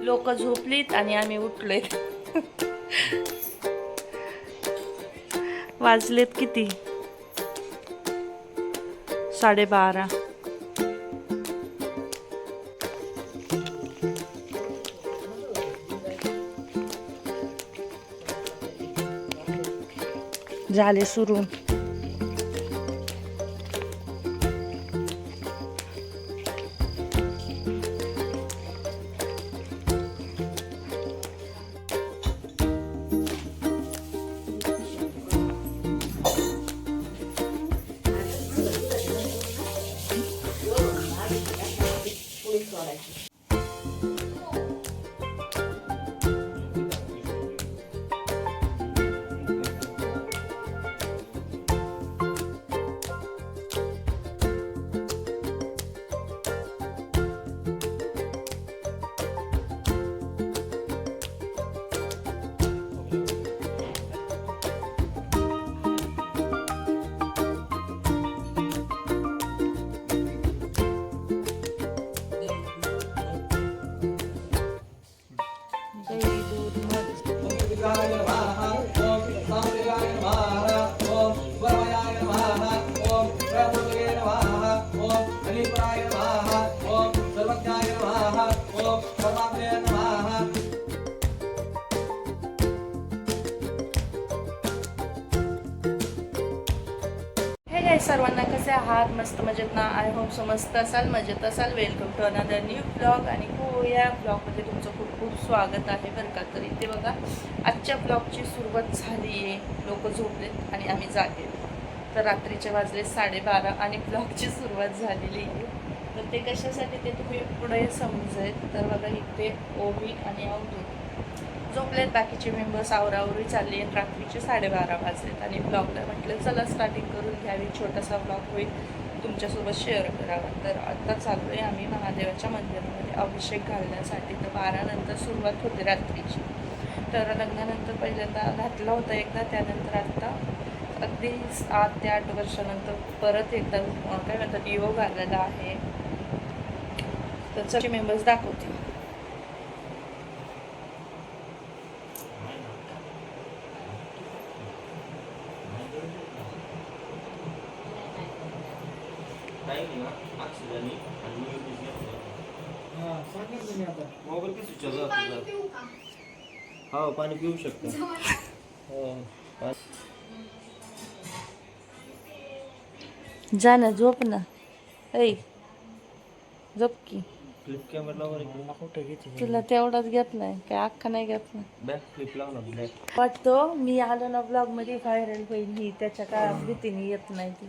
लोक झोपलीत आणि आम्ही उठलोय. वाजलेत किती? साडेबारा. झाले सुरू. सर्वांना कसे आहात? मस्त मजेत ना आय होप सो मस्त असाल मजेत असाल. Welcome to another new blog आणि हो या ब्लॉगमध्ये तुमचं खूप खूप स्वागत आहे बरं का? तर इथे बघा आजच्या ब्लॉगची सुरुवात झाली आहे. लोक झोपलेत आणि आम्ही जागे. तर रात्रीचे वाजले साडेबारा आणि ब्लॉगची सुरुवात झालेली आहे. तर ते कशासाठी ते तुम्ही पुढे समजेल. तर बघा इथे ओवी आणि अवधूत झोपलेत बाकीचे मेंबर्स आवरावरी चालली आहेत. रात्रीचे साडेबारा वाजलेत. आणि ब्लॉगला म्हटलं चला स्टार्टिंग करून घ्यावी छोटासा ब्लॉग होईल. तुमच्यासोबत शेअर करावा. तर आत्ता चाललो आहे आम्ही महादेवाच्या मंदिरामध्ये. अभिषेक घालण्यासाठी तर बारानंतर सुरुवात होते रात्रीची. तर लग्नानंतर पहिल्यांदा घातला होता एकदा त्यानंतर आत्ता अगदी आठ ते आठ वर्षानंतर परत एकदा काय म्हणतात योग आलेला आहे. तर मेंबर्स दाखवतील मोबाईल किती स्विच ऑफ? हा पाणी पिऊ शकतो. हो. जा ना झोप ना. ऐ झोप की. फ्लिप कॅमेरा कुठे घेते? तुला तेवढाच घेतलाय काय अख्खा नाही घेतला बॅक फ्लिप लाव ना बॅक वाटतो मी आलो ना ब्लॉगमध्ये व्हायरल होईल ही. त्याच्या काय भीतीने येत नाही ती.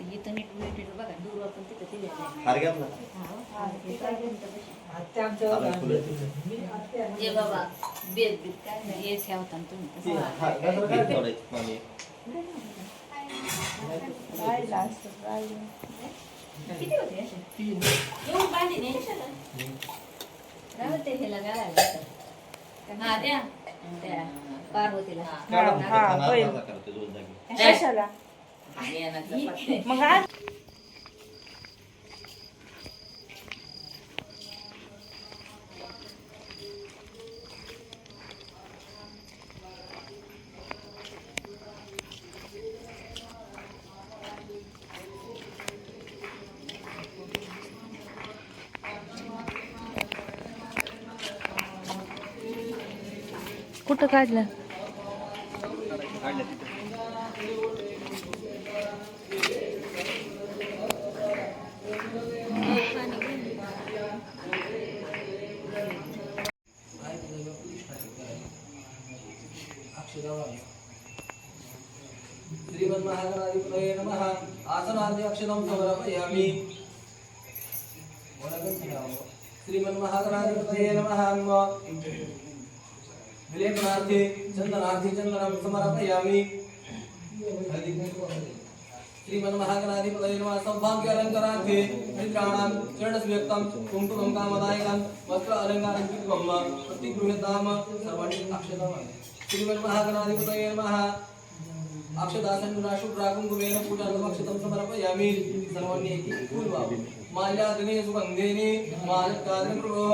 येतो मग पाच वाजता चला चला पटकन चला हार घ्या जे बाबा बेद बीत काय नाही हे ठेवता ना तुम्ही. ती तसं. हार घ्या तर किती होते असे? एवढी बांधी नाही कशाला? राहू ते ह्याला घालायला लागतं. हा द्या. त्या पार्वतीला. काढा हा, करू ते दोन जागी. कशाला? ही- मग आज कुठं काढलं? श्रीमन्महागणाधिपतये नमः। आसनाध्यक्षणं समर्पयामि। श्रीमन्महागणाधिपतये नमः विलेपनार्थे चंदनार्थे चंदनं समर्पयामि। श्रीमन्महागणाधिपतये नमः। सौभाग्यालङ्कारार्थे मित्राणां चरणस्व्यक्तं कुङ्कुमं कामदायकं वस्त्र अलङ्कारं कृत्वं प्रतिगृह्यतां सर्वाणि अक्षताम्। श्रीमन्महागणाधिपतये नमः। अक्षदासनुराशुभ्राकुङ्कुमेन पूजार्थमक्षतं समर्पयामि। सर्वाणि पूर्वा माल्यादिने सुगन्धेने मालत्कादिनं प्रभो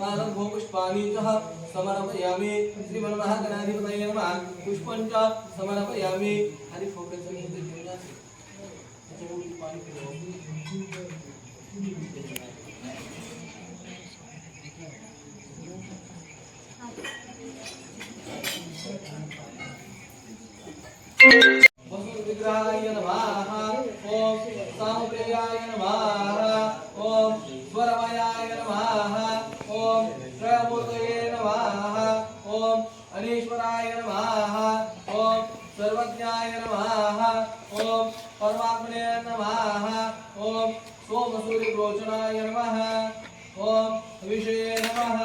कालं पुष्पाणि च समर्पयामि। श्रीमन्महागणाधिपतये नमः। पुष्पं च समर्पयामि। हरि फोकस पाणी पिलो वसुविग्रहाय नमः। ॐ सामप्रियाय नमः। ॐ स्वरमयाय नमः। ॐ त्रयमूर्तये नमः। ॐ अनीश्वराय नमः। ॐ सर्वज्ञाय नमः। ॐ परमात्मने नमः। ॐ सोमसूर्यप्रोचनाय नमः। ॐ विषये नमः।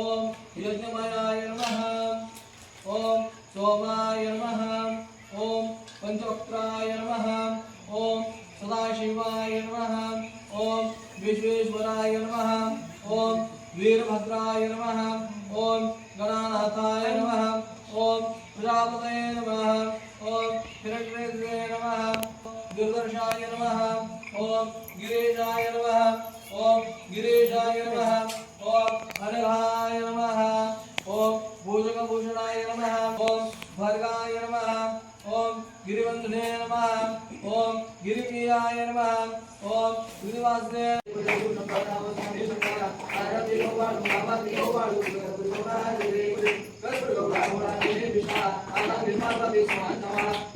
ॐ यज्ञमयाय नमः। ॐ सोमाय नमः ॐ पञ्चवक्त्राय नमः ॐ सदाशिवाय नमः ॐ विश्वेश्वराय नमः ॐ वीरभद्राय नमः ॐ गणानाथाय नमः ॐ प्रजापतये नमः ॐ हिरण्येन्द्रे नमः दुर्दर्शाय नमः ॐ गिरीशाय नमः ॐ गिरीशाय नमः ॐ अनघाय नमः ॐ भूषकभूषणाय नमः ॐ भर्गाय नमः ॐ गिरिवन्धने नमः ॐ गिरिप्रियाय नमः ॐ गिरिवासने लोक येतात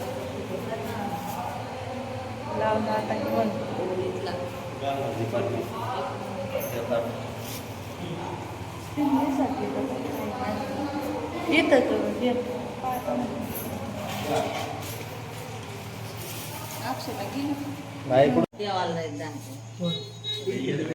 येतं करून येतं अक्षता गेली नाही देवाला जायचं